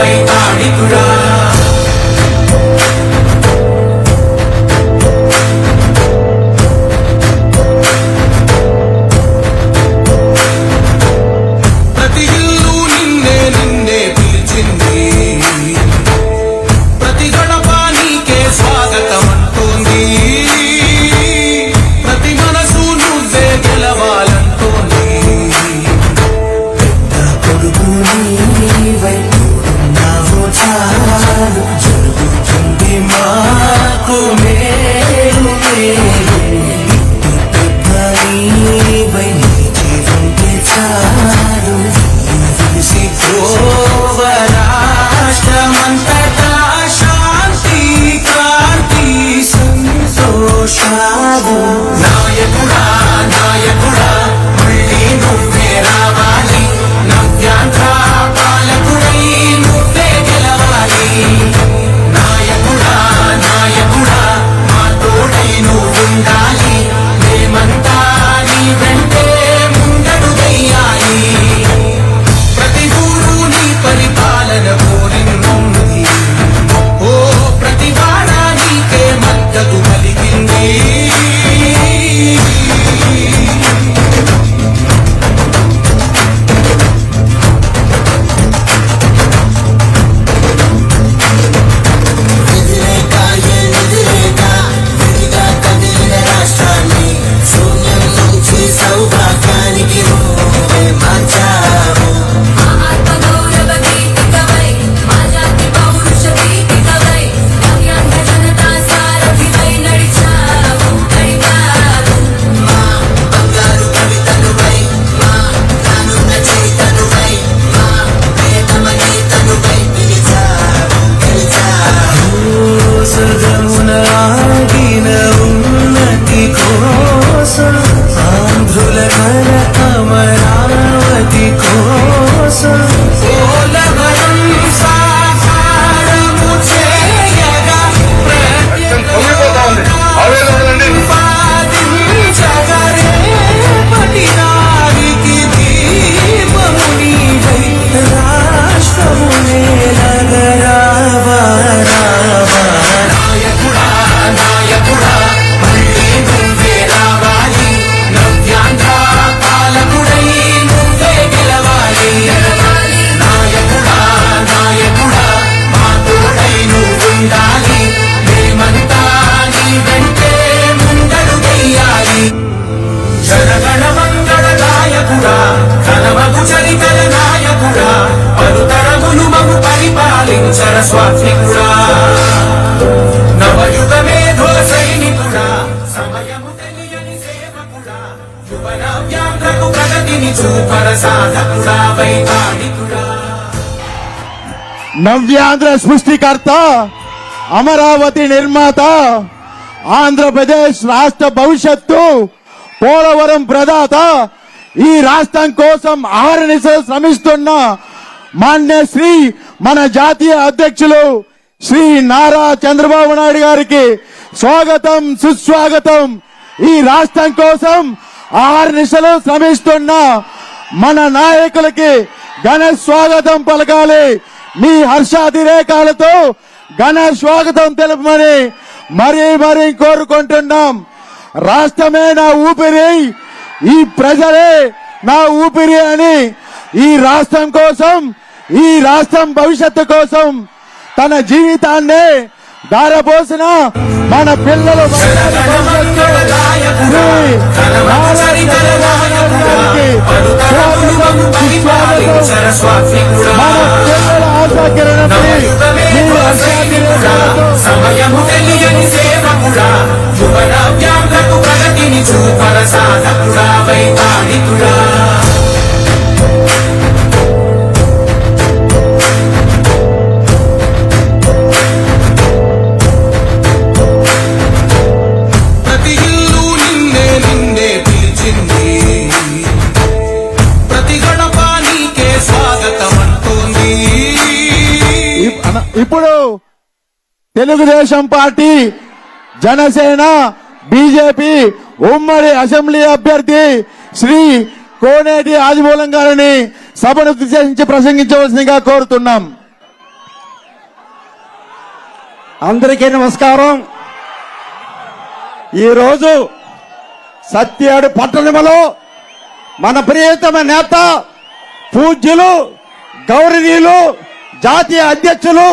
அவை தாடி குழாய் Cause నవ్యాంధ్ర సృష్టికర్త అమరావతి నిర్మాత ఆంధ్రప్రదేశ్ రాష్ట్ర భవిష్యత్తు పోలవరం ప్రదాత ఈ రాష్ట్రం కోసం ఆహరణిశలు శ్రమిస్తున్న మాన్య శ్రీ మన జాతీయ అధ్యక్షులు శ్రీ నారా చంద్రబాబు నాయుడు గారికి స్వాగతం సుస్వాగతం. ఈ రాష్ట్రం కోసం ఆహర్నిశలు శ్రమిస్తున్న మన నాయకులకి ఘన స్వాగతం పలకాలి. మీ హర్షాతిరేకాలతో ఘన స్వాగతం తెలుపమని మరీ మరీ కోరుకుంటున్నాం. రాష్ట్రమే నా ఊపిరి ఈ ప్రజలే నా ఊపిరి అని ఈ రాష్ట్రం కోసం ఈ రాష్ట్రం భవిష్యత్తు కోసం తన జీవితాన్ని దారపోసిన మన పిల్లలు బంగారు భవిష్యత్తు ఇప్పుడు తెలుగుదేశం పార్టీ జనసేన బీజేపీ ఉమ్మడి అసెంబ్లీ అభ్యర్థి శ్రీ కోనేటి ఆదిమూలం గారిని సభను ఉద్దేశించి ప్రసంగించవలసిందిగా కోరుతున్నాం. అందరికీ నమస్కారం. ఈరోజు సత్యాడు పట్టణంలో మన ప్రియతమ నేత పూజ్యులు గౌరవీయులు జాతీయ అధ్యక్షులు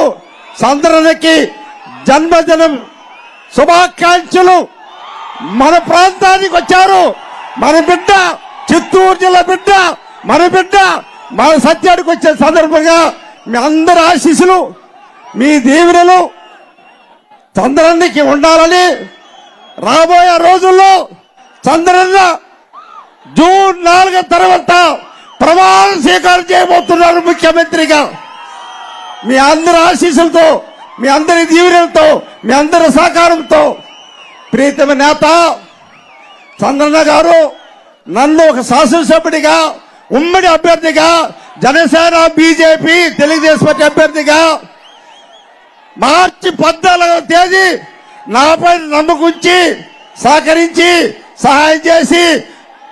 సందరికి జన్మదినం శుభాకాంక్షలు. మన ప్రాంతానికి వచ్చారు. మన బిడ్డ చిత్తూరు జిల్లా బిడ్డ మన బిడ్డ మన సత్యానికి వచ్చే సందర్భంగా మీ అందరి ఆశీస్సులు మీ దీవెనలు చంద్రన్నకి ఉండాలని రాబోయే రోజుల్లో చంద్రన్న జూన్ నాలుగు తర్వాత ప్రమాణ స్వీకారం చేయబోతున్నారు ముఖ్యమంత్రిగా. మీ అందరి ఆశీస్సులతో మీ అందరి దీవెనలతో మీ అందరి సహకారంతో ప్రీతమ నేత చంద్రన్న గారు నన్ను ఒక శాసనసభ్యుడిగా ఉమ్మడి అభ్యర్థిగా జనసేన బీజేపీ తెలుగుదేశం పార్టీ అభ్యర్థిగా మార్చి పద్నాలుగవ తేదీ నాపై నమ్మకుంచి సహకరించి సహాయం చేసి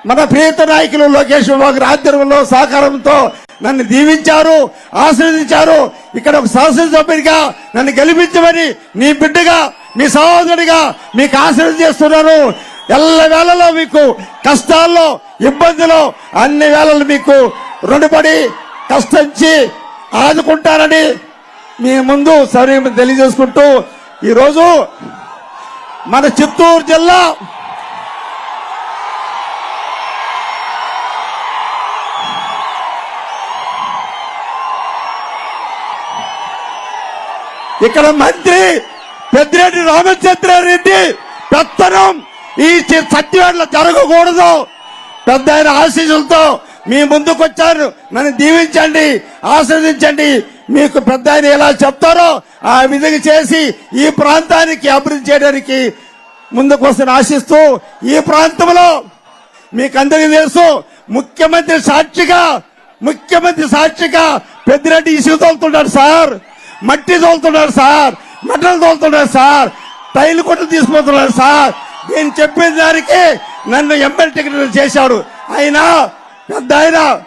మన ప్రియత నాయకులు లోకేష్ బాబు ఆధ్వర్యంలో సహకారంతో నన్ను దీవించారు ఆశీర్వదించారు. ఇక్కడ ఒక శాసనసభ్యుడిగా నన్ను గెలిపించమని నీ బిడ్డగా మీ సహోదరుడిగా మీకు ఆశీర్వదం చేస్తున్నాను. ఎల్ల వేళలో మీకు కష్టాల్లో ఇబ్బందులు అన్ని వేళలు మీకు రుణపడి కష్టించి ఆదుకుంటానని మీ ముందు సరే తెలియజేసుకుంటూ ఈరోజు మన చిత్తూరు జిల్లా ఇక్కడ మంత్రి పెద్దిరెడ్డి రామచంద్రారెడ్డి పెత్తనం ఈ సత్యవేళ జరగకూడదు. పెద్ద ఆయన ఆశీస్సులతో మీ ముందుకు వచ్చారు నన్ను దీవించండి ఆశీర్వదించండి మీకు పెద్ద ఆయన ఎలా చెప్తారో ఆ విధంగా చేసి ఈ ప్రాంతానికి అభివృద్ధి చేయడానికి ముందుకు వస్తున్న ఆశిస్తూ ఈ ప్రాంతంలో మీకు అందరికీ తెలుసు ముఖ్యమంత్రి సాక్షిగా ముఖ్యమంత్రి సాక్షిగా పెద్దిరెడ్డి ఈ సార్. మట్టి తోలుతున్నాడు సార్. మెటల్ తోలుతున్నారు సార్. టైల్ కొట్టు తీసుకుపోతున్నాడు సార్. నేను చెప్పిన దానికి నన్ను ఎమ్మెల్యే టికెట్ చేశాడు. అయినా పెద్ద ఆయన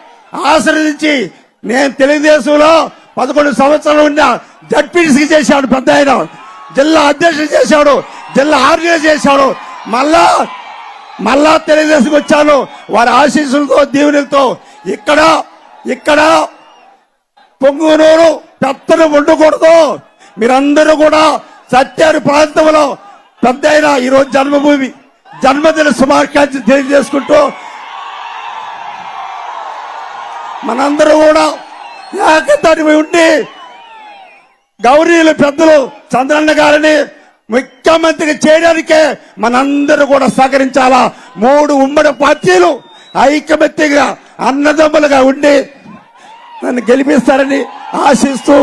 ఆశ్రయించి నేను తెలుగుదేశంలో పదకొండు సంవత్సరాలు ఉన్న జడ్పీసీ చేశాడు పెద్ద ఆయన. జిల్లా అధ్యక్షుడు చేశాడు. జిల్లా ఆర్గనైజ్ చేశాడు. మళ్ళా మళ్ళా తెలుగుదేశం వచ్చాను. వారి ఆశీస్సులతో దీవెనలతో ఇక్కడ ఇక్కడ పొంగునూరు పెత్తను ఉండకూడదు మీరందరూ కూడా సత్యారు ప్రాంతంలో పెద్ద అయిన ఈరోజు జన్మభూమి జన్మదిన శుభాకాంక్షలు తెలియజేసుకుంటూ మనందరూ కూడా ఏకతాటి ఉండి గౌరీలు పెద్దలు చంద్రన్న గారిని ముఖ్యమంత్రిగా చేయడానికే మనందరూ కూడా సహకరించాలా? మూడు ఉమ్మడి పార్టీలు ఐకమత్యంగా అన్నదమ్ములుగా ఉండి నన్ను గెలిపిస్తారని ఆశిస్తూ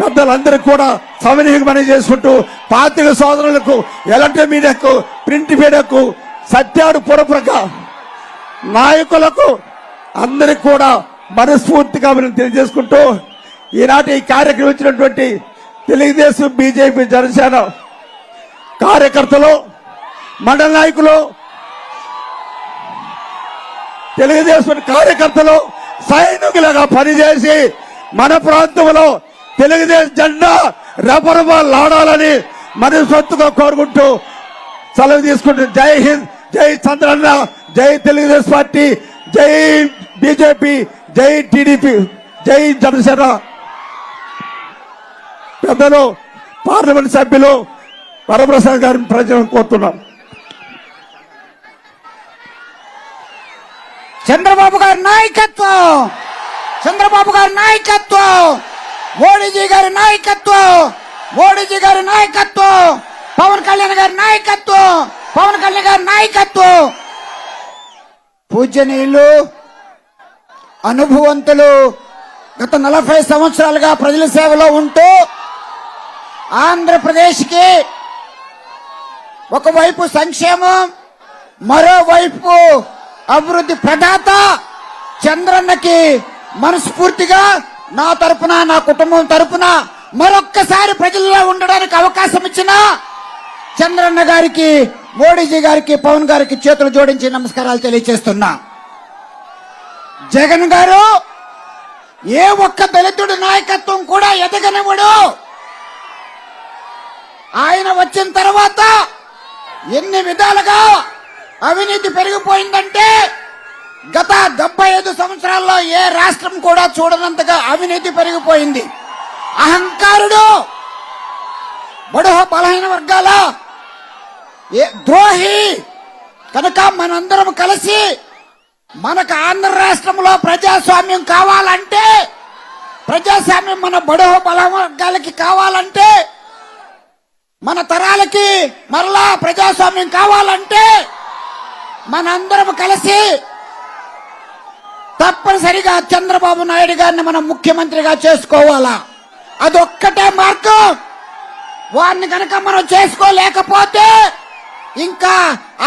పెద్దలందరికీ కూడా సమన్వయం చేసుకుంటూ పాత్రిక సోదరులకు ఎలక్ట్రిక్ మీడియాకు ప్రింట్ మీడియాకు సత్యాడు పురప్రక నాయకులకు అందరికి కూడా మనస్ఫూర్తిగా మనం తెలియజేసుకుంటూ ఈనాటి ఈ కార్యక్రమం ఇచ్చినటువంటి తెలుగుదేశం బీజేపీ జనసేన కార్యకర్తలు మండల నాయకులు తెలుగుదేశం కార్యకర్తలు సైనికులుగా పనిచేసి మన ప్రాంతంలో తెలుగుదేశం జెండా రెపరపాలాడాలని మరి సొత్తుగా కోరుకుంటూ సెలవు తీసుకుంటూ జై హింద్ జై చంద్రన్న జై తెలుగుదేశం పార్టీ జై బీజేపీ జై టీడీపీ జై జనసేన. పెద్దలు పార్లమెంట్ సభ్యులు వరప్రసాద్ గారిని ప్రజలను కోరుతున్నాం. చంద్రబాబు గారి నాయకత్వం! చంద్రబాబు గారి నాయకత్వం మోడీజీ గారి నాయకత్వం మోడీజీ గారి నాయకత్వం పవన్ కళ్యాణ్ గారి నాయకత్వం పవన్ కళ్యాణ్ గారి నాయకత్వం. పూజనీయులు అనుభవంతులు గత నలభై సంవత్సరాలుగా ప్రజల సేవలో ఉంటూ ఆంధ్రప్రదేశ్కి ఒకవైపు సంక్షేమం మరోవైపు అభివృద్ధి ప్రదాత చంద్రన్నకి మనస్ఫూర్తిగా నా తరపున నా కుటుంబం తరపున మరొక్కసారి ప్రజల్లో ఉండడానికి అవకాశం ఇచ్చిన చంద్రన్న గారికి మోడీజీ గారికి పవన్ గారికి చేతులు జోడించి నమస్కారాలు తెలియజేస్తున్నా. జగన్ గారు ఏ ఒక్క దళితుడి నాయకత్వం కూడా ఎదగనివ్వడు. ఆయన వచ్చిన తర్వాత ఎన్ని విధాలుగా అవినీతి పెరిగిపోయిందంటే గత డెబ్బై ఐదు సంవత్సరాల్లో ఏ రాష్ట్రం కూడా చూడనంతగా అవినీతి పెరిగిపోయింది. అహంకారుడు బడుహ బలహీన వర్గాల ద్రోహి కనుక మనందరం కలిసి మనకు ఆంధ్ర రాష్ట్రంలో ప్రజాస్వామ్యం కావాలంటే ప్రజాస్వామ్యం మన బడుహ బల వర్గాలకి కావాలంటే మన తరాలకి మరలా ప్రజాస్వామ్యం కావాలంటే మనందరం కలిసి తప్పనిసరిగా చంద్రబాబు నాయుడు గారిని మనం ముఖ్యమంత్రిగా చేసుకోవాలా? అదొక్కటే మార్గం. వారిని కనుక మనం చేసుకోలేకపోతే ఇంకా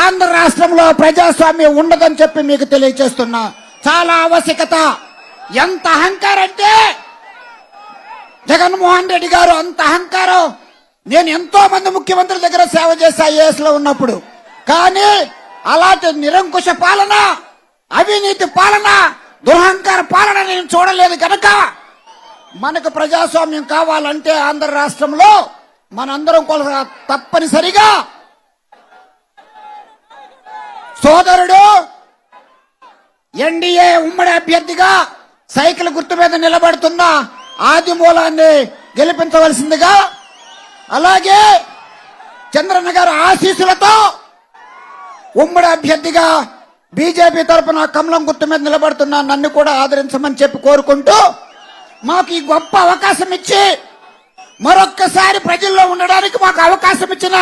ఆంధ్ర రాష్ట్రంలో ప్రజాస్వామ్యం ఉండదని చెప్పి మీకు తెలియజేస్తున్నా చాలా ఆవశ్యకత. ఎంత అహంకారం అంటే జగన్మోహన్ రెడ్డి గారు అంత అహంకారం. నేను ఎంతో మంది ముఖ్యమంత్రుల దగ్గర సేవ చేశా ఐఏఎస్లో ఉన్నప్పుడు. కానీ అలాంటి నిరంకుశ పాలన అవినీతి పాలన దురహంకార పాలన నేను చూడలేదు కనుక మనకు ప్రజాస్వామ్యం కావాలంటే ఆంధ్ర రాష్ట్రంలో మనందరం కొల తప్పనిసరిగా సోదరుడు ఎన్డీఏ ఉమ్మడి అభ్యర్థిగా సైకిల్ గుర్తు మీద నిలబడుతున్న ఆదిమూలాన్ని గెలిపించవలసిందిగా అలాగే చంద్రన్న గారు ఆశీస్సులతో ఉమ్మడి అభ్యర్థిగా బీజేపీ తరపున కమలం గుర్తు మీద నిలబడుతున్నా నన్ను కూడా ఆదరించమని చెప్పి కోరుకుంటూ మాకు ఈ గొప్ప అవకాశం ఇచ్చి మరొక్కసారి ప్రజల్లో ఉండడానికి మాకు అవకాశం ఇచ్చిన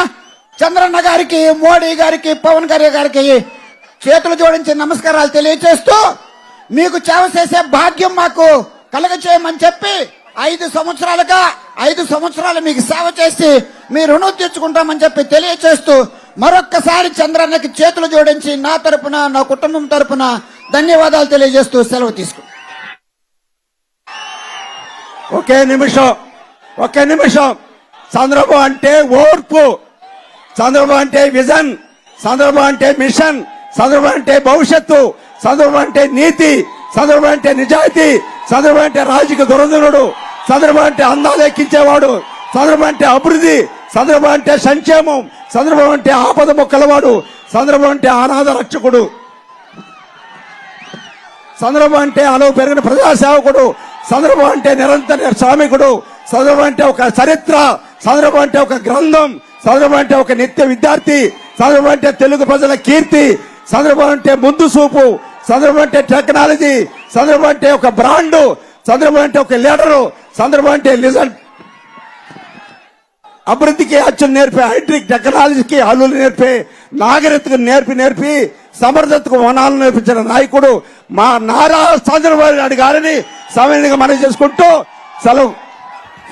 చంద్రన్న గారికి మోడీ గారికి పవన్ కళ్యాణ్ గారికి చేతులు జోడించి నమస్కారాలు తెలియజేస్తూ మీకు సేవ చేసే భాగ్యం మాకు కలగ చేయమని చెప్పి ఐదు సంవత్సరాలుగా ఐదు సంవత్సరాలు మీకు సేవ చేసి మీ రుణం తీర్చుకుంటామని చెప్పి తెలియజేస్తూ మరొక్కసారి చంద్రన్నకి చేతులు జోడించి నా తరపున నా కుటుంబం తరపున ధన్యవాదాలు తెలియజేస్తూ సెలవు తీసుకు. ఒకే నిమిషం ఒకే నిమిషం. చంద్రబాబు అంటే ఓర్పు చంద్రబాబు అంటే విజన్ చంద్రబాబు అంటే మిషన్ చంద్రబాబు అంటే భవిష్యత్తు చంద్రబాబు అంటే నీతి చంద్రబాబు అంటే నిజాయితీ చంద్రబాబు అంటే రాజకీయ దురంధనుడు చంద్రబాబు అంటే అందాలు ఎక్కించేవాడు చంద్రబాబు అంటే అభివృద్ధి సందర్భం అంటే సంక్షేమం సందర్భం అంటే ఆపద మొక్కలవాడు సందర్భం అంటే అనాథ రక్షకుడు సందర్భం అంటే అలవు పెరిగిన ప్రజాసేవకుడు సందర్భం అంటే నిరంతర శ్రామికుడు సందర్భం అంటే ఒక చరిత్ర సందర్భం అంటే ఒక గ్రంథం సందర్భం అంటే ఒక నిత్య విద్యార్థి సందర్భం అంటే తెలుగు ప్రజల కీర్తి చంద్రబాబు అంటే ముందు చూపు సందర్భం అంటే టెక్నాలజీ సందర్భం అంటే ఒక బ్రాండు సందర్భం అంటే ఒక లీడరు చంద్రబాబు అంటే లిజన్ అభివృద్ధికి అచ్చులు నేర్పి హైట్రిక్ టెక్నాలజీకి హల్లులు నేర్పి నాగరికతకు నేర్పి నేర్పి సమర్థతకు వనాలు నేర్పించిన నాయకుడు మా నారా చంద్రబాబు నాయుడు గారిని సమయంగా మనం చేసుకుంటూ సెలవు.